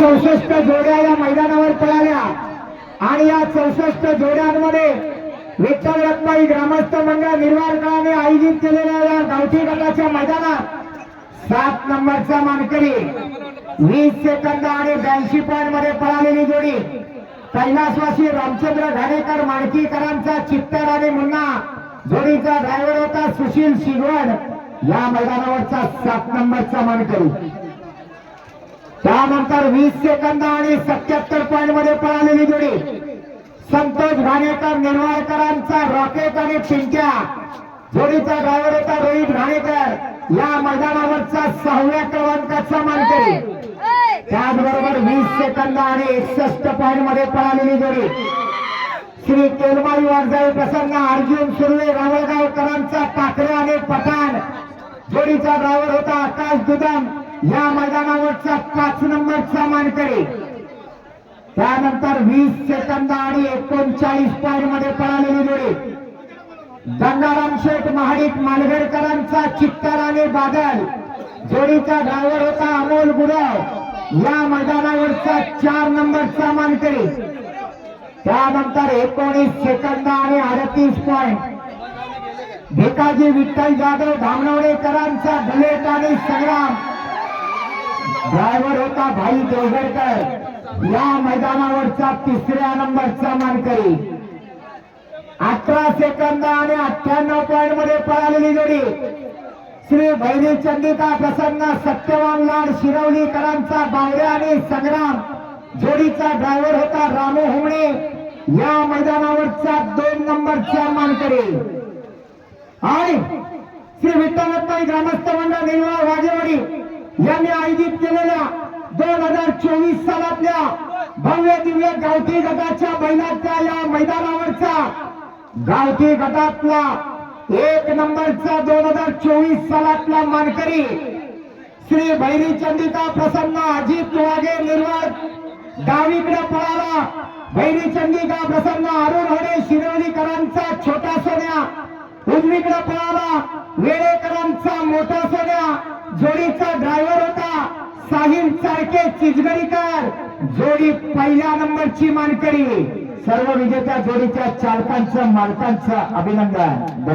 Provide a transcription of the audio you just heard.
चौसष्ट जोड्या या मैदानावर पळाल्या. आणि या चौसष्ट जोड्यांमध्ये विठ्ठल रत्नाई ग्रामस्थ मंडळ निर्वाहकाने आयोजित केलेल्या या गावठी गटाच्या मैदानात सात नंबरचा मानकरी वीस सेकंद आणि ब्याऐंशी पॉईंटमध्ये पळालेली जोडी. कैलासवासी रामचंद्र घाणेकर माणकीकरांचा चित्तर आणि मुन्ना. जोडीचा ड्रायव्हर होता सुशील शिगवण या मैदानावरचा सात नंबरचा मानकरी. त्यानंतर वीस सेकंद आणि सत्याहत्तर पॉईंटमध्ये पळालेली जोडी. संतोष घाणेकर निर्वाळकरांचा रॉकेट आणि पिंक्या जोडीचा ड्रायव्हर होता रोहित घाणेकर. या मैदानावरचा सहाव्या क्रमांकाचा मानकरी. त्याचबरोबर वीस सेकंद आणि एकसष्ट पॉईंटमध्ये पळालेली जोडी. श्री केलमाई वारजाई प्रसन्न अर्जुन सुर्वे रावळगावकरांचा पाखरे आणि पठाण. जोडीचा ड्रायव्हर होता आकाश दुदम. या मैदानावरचा पाच नंबरचा मानकरी. त्यानंतर वीस सेकंद आणि एकोणचाळीस पॉईंटमध्ये पळालेली जोडी. गंगाराम शेठ महाडिक मालगडकरांचा चित्तर आणि बादल. जोडीचा ड्रायव्हर होता अमोल गुराव या मैदानावरचा चार नंबरचा मानकरी. त्यानंतर एकोणीस सेकंद आणि अडतीस पॉईंट भिकाजी विठ्ठल जाधव धामणवडेकरांचा बुलेट आणि संग्राम. ड्रायव्हर होता भाई देवगडकर या मैदानावरचा तिसऱ्या नंबरचा मानकरी. अठरा सेकंद आणि अठ्ठ्याण्णव पॉईंटमध्ये पळालेली जोडी. श्री भैरी चंदिका प्रसन्न सत्यवान लाड शिरवलीकरांचा बावडे आणि संग्राम. जोडीचा ड्रायव्हर होता रामू हुमणे. या मैदानावरचा दोन नंबरचा मानकरी. आणि श्री विठ्ठलताई ग्रामस्थ मंडळ निर्वाह वाजेवाडी यांनी आयोजित केलेल्या दोन हजार चोवीस सालातल्या भव्य दिव्य गावठी गटाच्या बैलाच्या या मैदानावरचा गावठी गटातला एक नंबरचा दोन हजार चोवीस सालातला मानकरी श्री भैरी चंदिका प्रसन्न अजित वागे निर्वाळ डावीकडे पळाला. भैरी चंदिका प्रसन्न अरुण होणे शिरवलीकरांचा छोटा सोन्या उजवीकडे पळाला वेळेकरांचा मोठा सोन्या जोडीचा ड्रायव्हर होता साहिल सारखे चिजगडीकर जोडी पहिल्या नंबरची मानकरी. सर्व विजेत्या जोडीच्या चालकांचं मालकांचं अभिनंदन.